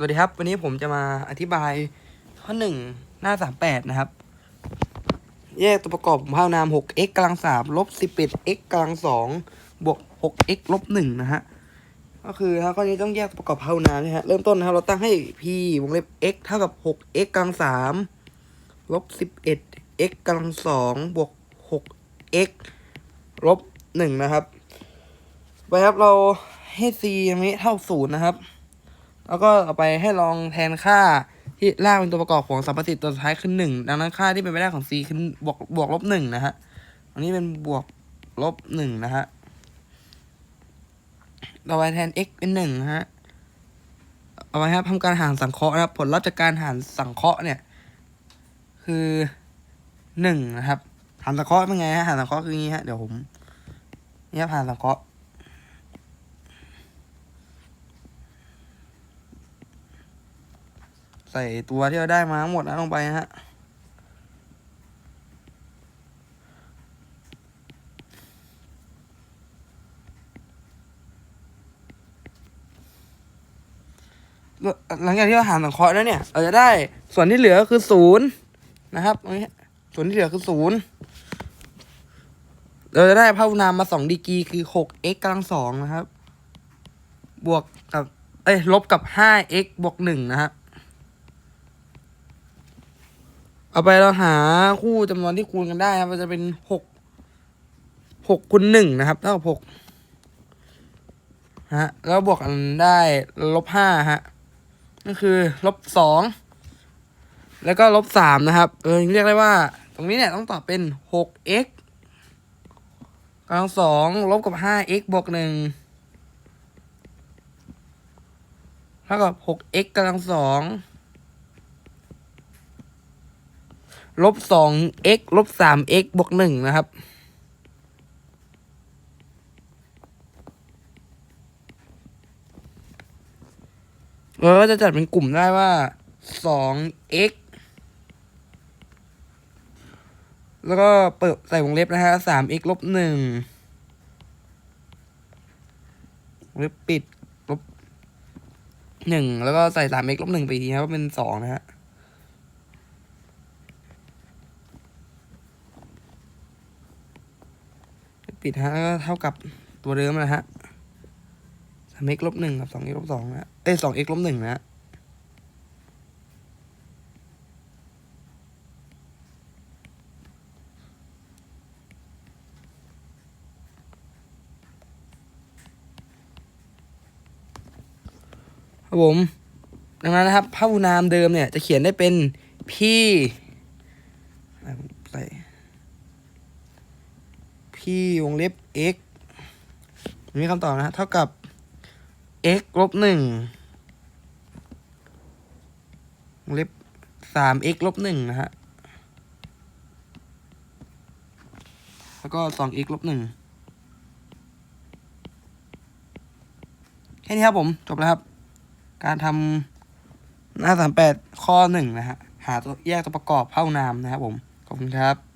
สวัสดีครับ วันนี้ผมจะมาอธิบายข้อหนึ่งหน้าสามแปดนะครับ แยกตัวประกอบของภาวนาม 6x กำลังสามลบ 11x กำลังสองบวก 6x ลบหนึ่งนะฮะก็คือถ้าข้อนี้ต้องแยกตัวประกอบภาวนามนะฮะเริ่มต้นนะครับเราตั้งให้ p วงเล็บ x เท่ากับ 6x กำลังสามลบ 11x กำลังสองบวก 6x ลบหนึ่งนะครับไปครับเราให้ c อย่างนี้เท่าศูนย์นะครับ แล้วก็เอาไปให้ลองแทนค่าที่ล่างเป็นตัวประกอบของสัมประสิทธิ์ตัวสุดท้ายคือหนึ่งดังนั้นค่าที่เป็นไปได้ของ c คือบวกบวกลบหนึ่งนะฮะอันนี้เป็นบวกลบหนึ่งนะฮะเราไปแทน x เป็นหนึ่งนะฮะเอาไว้ครับทำการหารสังเคราะห์นะครับ ผลลัพธ์จากการหารสังเคราะห์เนี่ย คือหนึ่งนะครับ หารสังเคราะห์เป็นไงฮะหารสังเคราะห์คืออย่างนี้ฮะเดี๋ยวผมนี่ครับหารสังเคราะห์ ใส่ตัวที่เราได้มาทั้งหมดนะลงไปฮะหลังจากที่เราหารสังเคราะห์แล้วเนี่ย เราจะได้ส่วนที่เหลือคือศูนย์นะครับตรงนี้ส่วนที่เหลือคือศูนย์เราจะได้พหุนามมาสองดีกีคือหก x กำลังสองนะครับ บวกกับ เอ้ยลบกับห้า x บวกหนึ่งนะฮะ เอาไปเราหาคู่จำนวนที่คูณกันได้ครับมันจะเป็นหกหกคูณหนึ่งนะครับเท่ากับหกฮะแล้วบวกกันได้ลบห้าฮะก็คือลบสองแล้วก็ลบสามนะครับ เออเรียกได้ว่า ตรงนี้เนี่ยต้องตอบเป็นหก x กำลังสองลบกับห้า x บวกหนึ่งเท่ากับหก x กำลังสอง ลบสอง x ลบสาม x บวกหนึ่งนะครับ เราก็จะจัดเป็นกลุ่มได้ว่าสอง x แล้วก็เปิดใส่วงเล็บนะฮะสาม x ลบหนึ่งวงเล็บปิดลบหนึ่งแล้วก็ใส่สาม x ลบหนึ่งไปทีนะครับเป็นสองนะฮะ ปิดฮะก็เท่ากับตัวเดิมนะฮะสาม x ลบหนึ่งกับสอง x ลบสองนะเอ้ยสอง x ลบหนึ่งนะฮะครับผมดังนั้นนะครับพหุนามเดิมเนี่ย จะเขียนได้เป็นพี่อะผมใส่ พีวงเล็บ x มีคำตอบนะฮะ เท่ากับ x ลบหนึ่งวงเล็บสาม x ลบหนึ่งนะฮะ แล้วก็สอง x ลบหนึ่งแค่นี้ครับผม จบแล้วครับ การทำหน้าสามแปดข้อหนึ่งนะฮะ หาตัวแยกตัวประกอบเข้านามนะครับผม ขอบคุณครับ